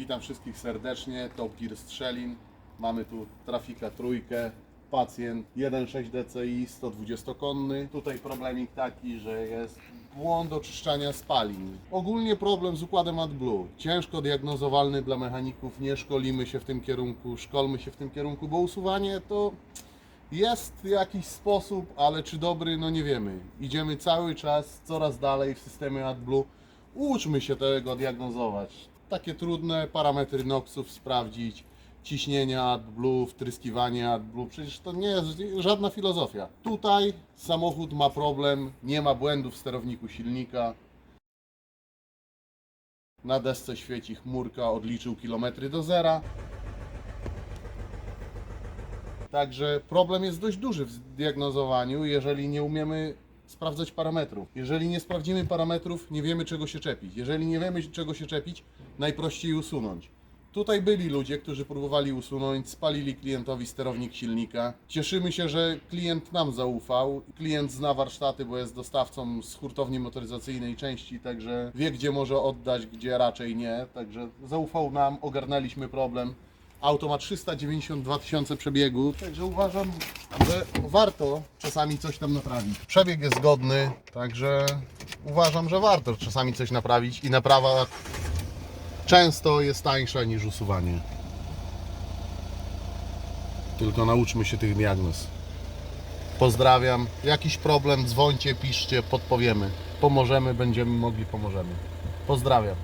Witam wszystkich serdecznie, Top Gear Strzelin. Mamy tu trafika trójkę, pacjent 1.6 DCI 120-konny. Tutaj problemik taki, że jest błąd oczyszczania spalin. Ogólnie problem z układem AdBlue. Ciężko diagnozowalny dla mechaników, nie szkolimy się w tym kierunku, szkolmy się w tym kierunku, bo usuwanie to jest jakiś sposób, ale czy dobry, no nie wiemy. Idziemy cały czas coraz dalej w systemie AdBlue. Uczmy się tego diagnozować. Takie trudne parametry NOxów sprawdzić, ciśnienie AdBlue, wtryskiwanie AdBlue. Przecież to nie jest żadna filozofia. Tutaj samochód ma problem, nie ma błędów w sterowniku silnika. Na desce świeci chmurka, odliczył kilometry do zera. Także problem jest dość duży w diagnozowaniu, jeżeli nie umiemy sprawdzać parametrów. Jeżeli nie sprawdzimy parametrów, nie wiemy czego się czepić. Jeżeli nie wiemy czego się czepić, najprościej usunąć. Tutaj byli ludzie, którzy próbowali usunąć, spalili klientowi sterownik silnika. Cieszymy się, że klient nam zaufał. Klient zna warsztaty, bo jest dostawcą z hurtowni motoryzacyjnej części, także wie gdzie może oddać, gdzie raczej nie. Także zaufał nam, ogarnęliśmy problem. Auto ma 392 tysiące przebiegu, także uważam, że warto czasami coś tam naprawić. Przebieg jest zgodny, także uważam, że warto czasami coś naprawić i naprawa często jest tańsza niż usuwanie. Tylko nauczmy się tych diagnoz. Pozdrawiam. Jakiś problem, dzwońcie, piszcie, podpowiemy. Pomożemy, będziemy mogli, pomożemy. Pozdrawiam.